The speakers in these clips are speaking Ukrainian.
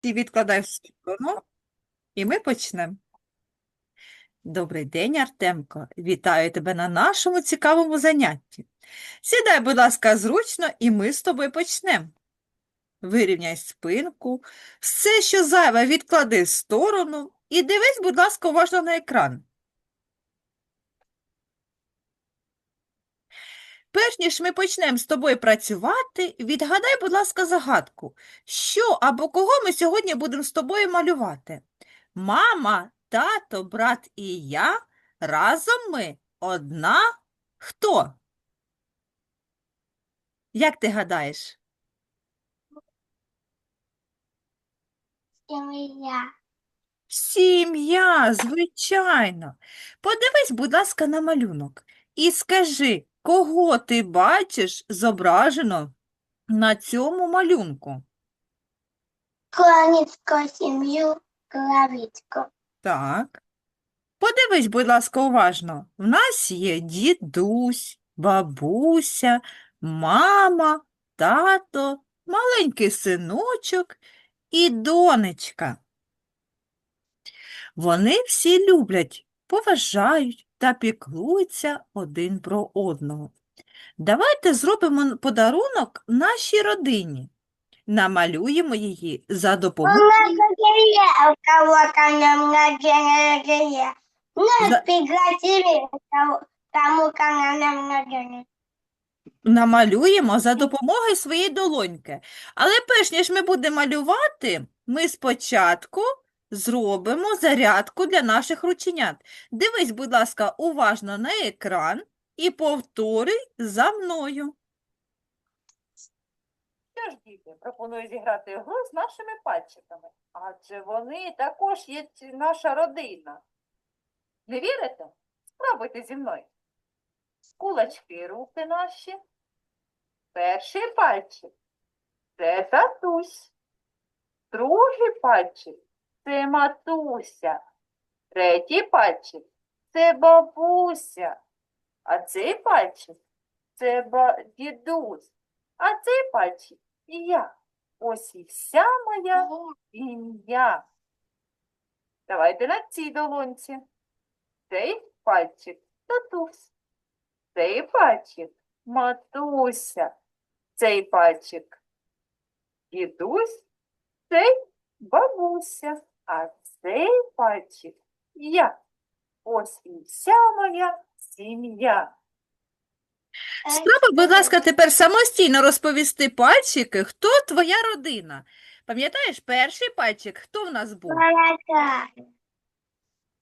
Ти відкладай в сторону, і ми почнемо. Добрий день, Артемко. Вітаю тебе на нашому цікавому занятті. Сідай, будь ласка, зручно, і ми з тобою почнемо. Вирівняй спинку, все, що зайве, відклади в сторону і дивись, будь ласка, уважно на екран. Перш ніж ми почнемо з тобою працювати, відгадай, будь ласка, загадку. Що або кого ми сьогодні будемо з тобою малювати? Мама, тато, брат і я. Разом ми одна. Хто? Як ти гадаєш? Сім'я. Сім'я, звичайно. Подивись, будь ласка, на малюнок і скажи, кого ти бачиш зображено на цьому малюнку? Кланицьку сім'ю Клавицьку. Так. Подивись, будь ласка, уважно. В нас є дідусь, бабуся, мама, тато, маленький синочок і донечка. Вони всі люблять, поважають та піклуються один про одного. Давайте зробимо подарунок нашій родині. Намалюємо її за допомогою. За- намалюємо за допомогою своєї долоньки. Але перш ніж ми будемо малювати, ми спочатку зробимо зарядку для наших рученят. Дивись, будь ласка, уважно на екран і повторюй за мною. Що ж, діти, пропоную зіграти гру з нашими пальчиками, адже вони також є наша родина. Не вірите? Спробуйте зі мною. Кулачки руки наші. Перший пальчик це татусь. Другий пальчик це матуся. Третій пальчик це бабуся. А цей пальчик це дідусь. А цей пальчик і я. Ось і вся моя сім'я. Давайте на цій долонці. Цей пальчик татусь. Цей пальчик матуся. Цей пальчик дідусь. Цей бабуся. А цей пальчик я. Ось і вся моя сім'я. Спробуй, будь ласка, тепер самостійно розповісти пальчики, хто твоя родина. Пам'ятаєш, перший пальчик, хто в нас був?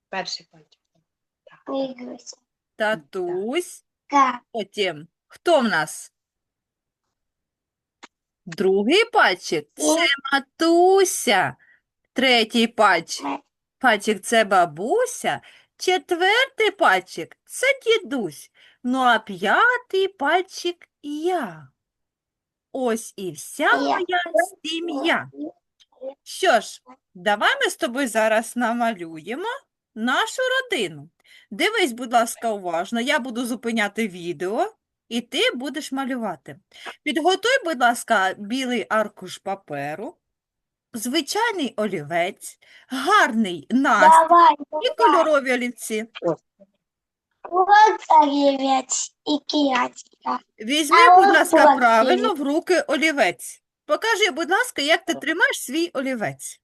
Перший пальчик. Татусь. Потім, хто в нас? Другий пальчик це матуся. Третій пальчик. Пальчик це бабуся. Четвертий пальчик це дідусь. Ну а п'ятий пальчик я. Ось і вся моя сім'я. Що ж, давай ми з тобою зараз намалюємо нашу родину. Дивись, будь ласка, уважно. Я буду зупиняти відео, і ти будеш малювати. Підготуй, будь ласка, білий аркуш паперу, звичайний олівець, гарний настрій Давай. і кольорові олівці. Вот олівець і кіячка. Візьми, А будь от ласка, правильно в руки олівець. Покажи, будь ласка, як ти тримаєш свій олівець.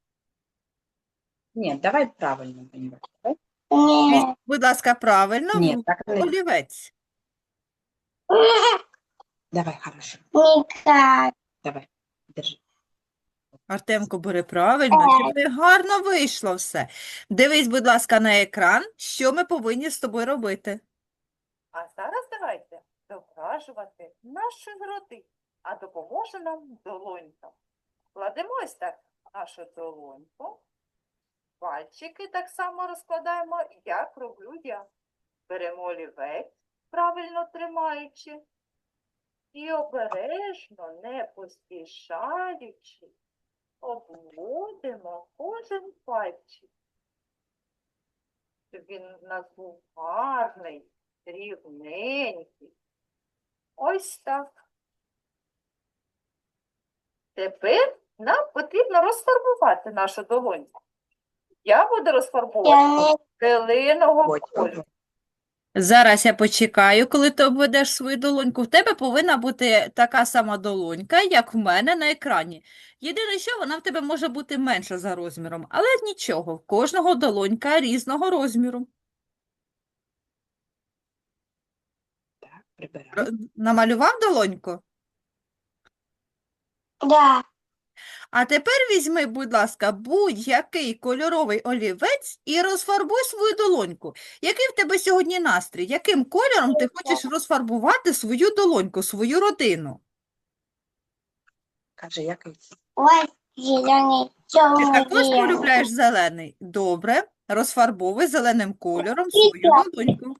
Ні, давай правильно понимать. Давай. Візь- Ні. Будь ласка, правильно в руки так не. олівець. Давай, хорошо. Ніяк. Давай. Держи. Артемко, бери правильно, не гарно вийшло все. Дивись, будь ласка, на екран, що ми повинні з тобою робити. А зараз давайте зображувати нашу родину, а допоможе нам долонька. Кладемо ось так нашу долоньку, пальчики так само розкладаємо, як роблю я. Беремо олівець, правильно тримаючи, і обережно, не поспішаючи, обводимо кожен пальчик, щоб він у нас був гарний, рівненький. Ось так. Тепер нам потрібно розфарбувати нашу долоньку. Я буду розфарбовувати не зеленого кольору. Зараз я почекаю, коли ти обведеш свою долоньку. В тебе повинна бути така сама долонька, як в мене на екрані. Єдине, що вона в тебе може бути менша за розміром, але нічого, в кожного долонька різного розміру. Так, прибирай. Р- Намалював долоньку? Да. А тепер візьми, будь ласка, будь-який кольоровий олівець і розфарбуй свою долоньку. Який в тебе сьогодні настрій? Яким кольором ти хочеш розфарбувати свою долоньку, свою родину? Кажи, який? Ось зелений, Ти також полюбляєш зелений? Добре, розфарбовуй зеленим кольором свою долоньку.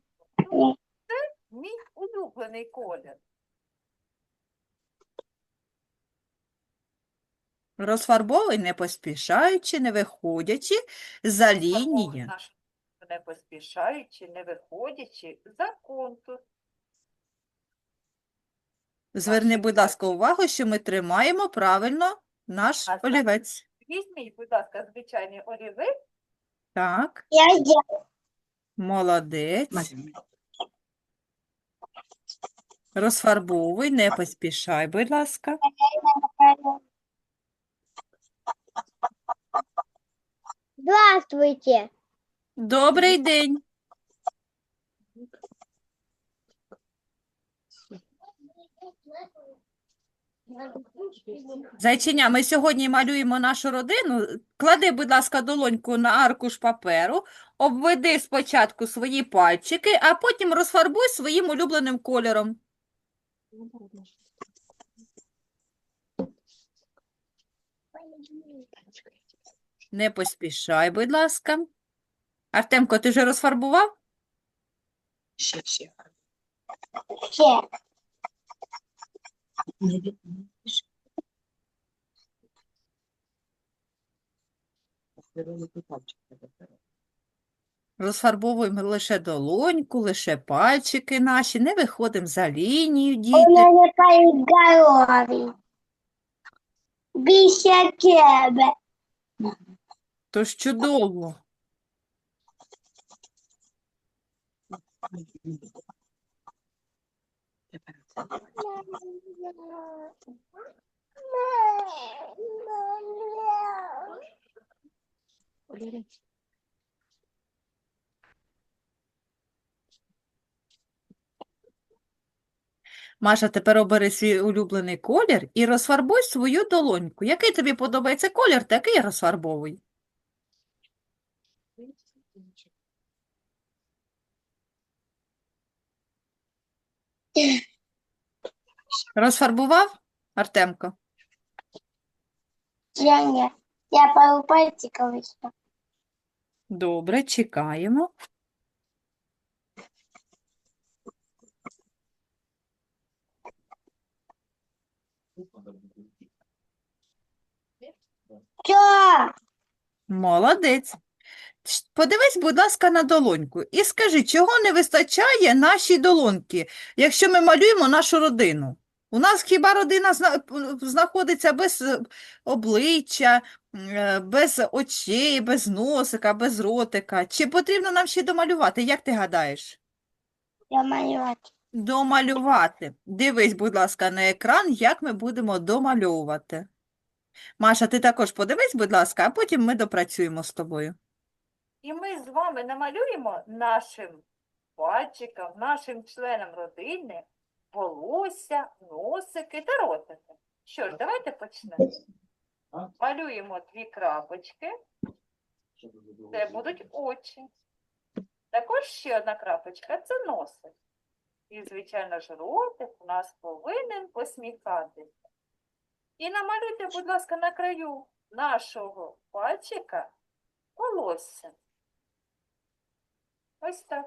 Мій улюблений колір. Розфарбовуй не поспішаючи, не виходячи за лінії. Не поспішаючи, не виходячи за контур. Зверни, будь ласка, увагу, що ми тримаємо правильно наш А, олівець. Візьміть, будь ласка, звичайний олівець. Так, Я молодець. Розфарбовуй, не поспішай, будь ласка. Здравствуйте. Добрий день. Зайчиня, ми сьогодні малюємо нашу родину. Клади, будь ласка, долоньку на аркуш паперу, обведи спочатку свої пальчики, а потім розфарбуй своїм улюбленим кольором. Не поспішай, будь ласка. Артемко, ти вже розфарбував? Ще, ще. Бере. Розфарбовуємо лише долоньку, лише пальчики наші, не виходимо за лінію, У діти. мене кажуть голові. Більше тебе. Тож чудово. Маша, тепер обери свій улюблений колір і розфарбуй свою долоньку. Який тобі подобається колір, такий розфарбовуй. Розфарбував, Артемко? Я не. Я пару пальчиков. Добре, чекаємо. Все. Молодець. Подивись, будь ласка, на долоньку і скажи, чого не вистачає нашій долоньки, якщо ми малюємо нашу родину? У нас хіба родина знаходиться без е, обличчя, е, без очей, без носика, без ротика? Чи потрібно нам ще домалювати? Як ти гадаєш? Я малювати. Домалювати. Дивись, будь ласка, на екран, як ми будемо домальовувати. Маша, ти також подивись, будь ласка, а потім ми допрацюємо з тобою. І ми з вами намалюємо нашим пальчикам, нашим членам родини волосся, носики та ротики. Що ж, давайте почнемо. Малюємо дві крапочки. Це будуть очі. Також ще одна крапочка це носик. І, звичайно ж, ротик у нас повинен посміхатися. І намалюйте, будь ласка, на краю нашого пальчика волосся. Ось так.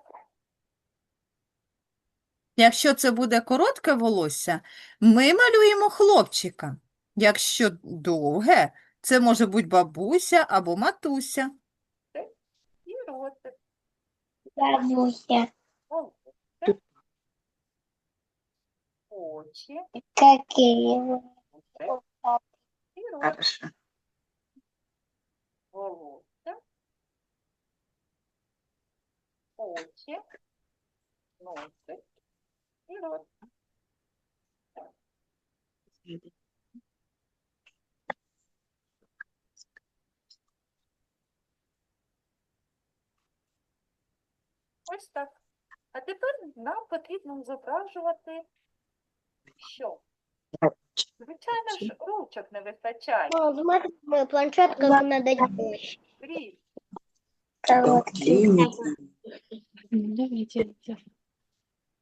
Якщо це буде коротке волосся, ми малюємо хлопчика. Якщо довге, це може бути бабуся або матуся. І ротик. Бабуся. Очі. Какие? Хорошо. волосся, очі, носик і рот. Ось так. А тепер нам потрібно зображувати що? Звичайно ж, ручок не вистачає. О, смотри, мой планшет, как надо делать. Грій. Длинный.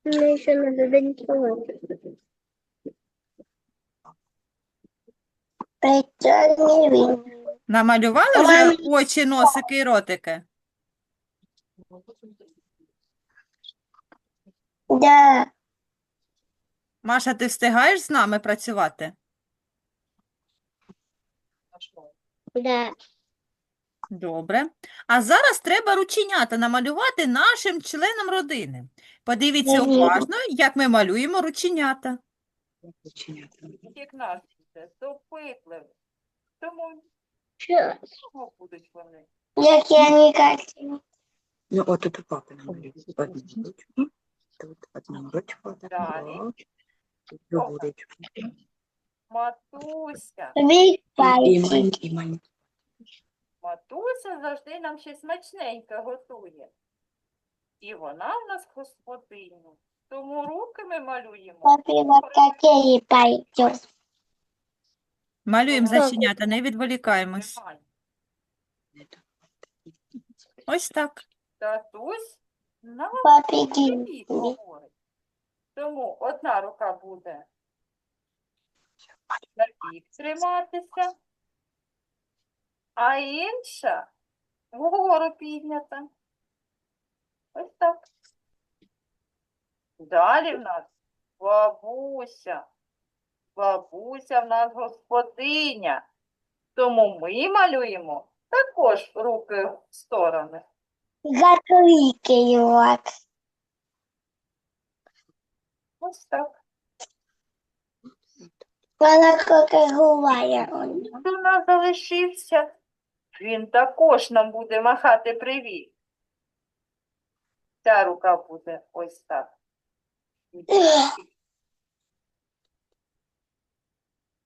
Мне еще надо видно. Намалювали вже очі, носики і ротики? Да, Маша, ти встигаєш з нами працювати? да. Добре. А зараз треба рученята намалювати нашим членам родини. Подивіться уважно, як ми малюємо рученята. Як нас це допитливі. Тому чого будуть вони? Як я не картина. Ну, вот это папа. Одну ручку. Тут одну ручку. Другую ручку. Матуся. Маленький, и маленький. Матуся завжди нам щось смачненьке готує. І вона в нас господиня. Тому руки ми малюємо. Малюємо заченята, не відволікаємось. Ось так. Татусь нам Папе привіт говорить. Тому одна рука буде на бік триматися, а інша вгору піднята. Ось так. Далі в нас бабуся. Бабуся в нас господиня. Тому ми малюємо також руки в сторони. Закликивать. Ось так. Вона. От у нас залишився. Він також нам буде махати привіт. Ця рука буде ось так.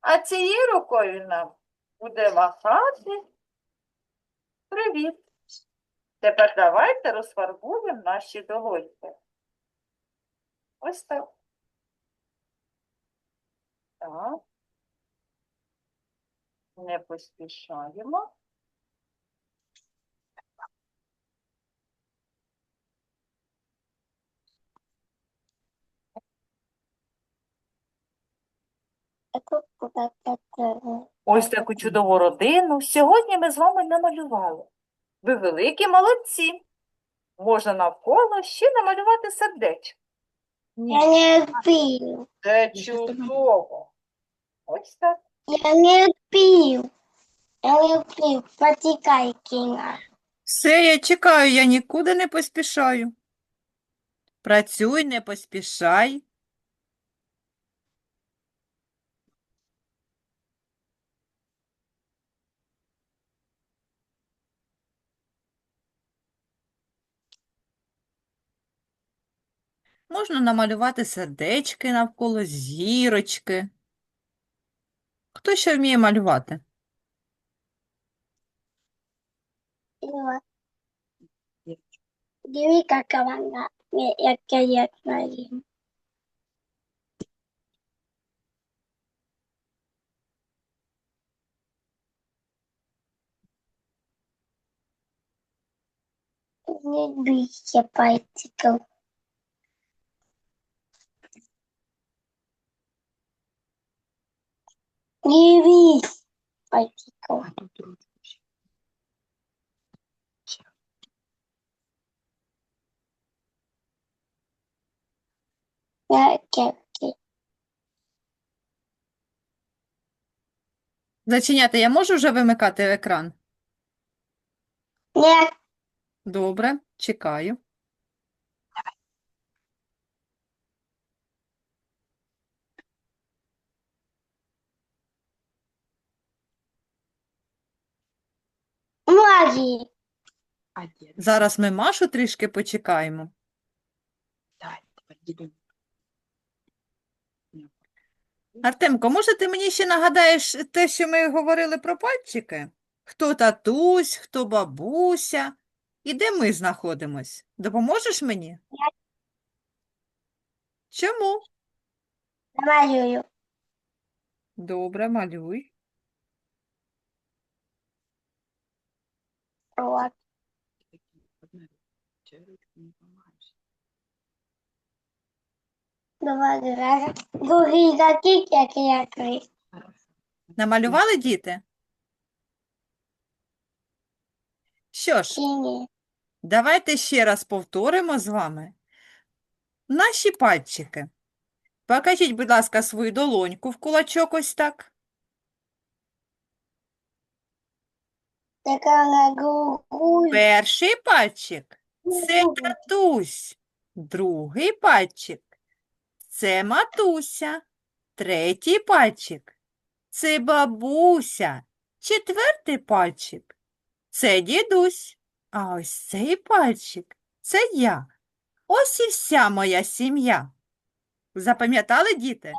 А цією рукою нам буде махати привіт. Тепер давайте розфарбуємо наші долоньки. Ось так. Так. Не поспішаємо. Ось таку чудову родину сьогодні ми з вами намалювали. Ви великі молодці. Можна навколо ще намалювати сердечко. Я не пил. Це чудово. Ось так. Я не пил. Я не пил. Потекай, Кина. Все, я чекаю, я нікуди не поспішаю. Працюй, не поспішай. Можна намалювати сердечки навколо зірочки. Хто ще вміє малювати? Диви, какая вона. Яка я твоя. Не бейся пальчиком. Не бейся пальчиком. А тут Я кепки. Зачиняти я можу вже вимикати екран? Нет, Добре, чекаю. Аги. А? Зараз ми Машу трішки почекаємо. Так. Артемко, може ти мені ще нагадаєш те, що ми говорили про пальчики? Хто татусь, хто бабуся? І де ми знаходимось? Допоможеш мені? Чому? Намалюю. Добре, малюй. Вот. Одна ручку не помагаєш. Давай, давай. Другие какие, как я. Хорошо. Намалювали діти? Що ж, давайте ще раз повторимо з вами наші пальчики. Покажіть, будь ласка, свою долоньку в кулачок ось так. На. Перший пальчик це татусь, другий пальчик. Це матуся, третій пальчик. Це бабуся, четвертий пальчик. Це дідусь, а ось цей пальчик це я. Ось і вся моя сім'я. Запам'ятали, діти?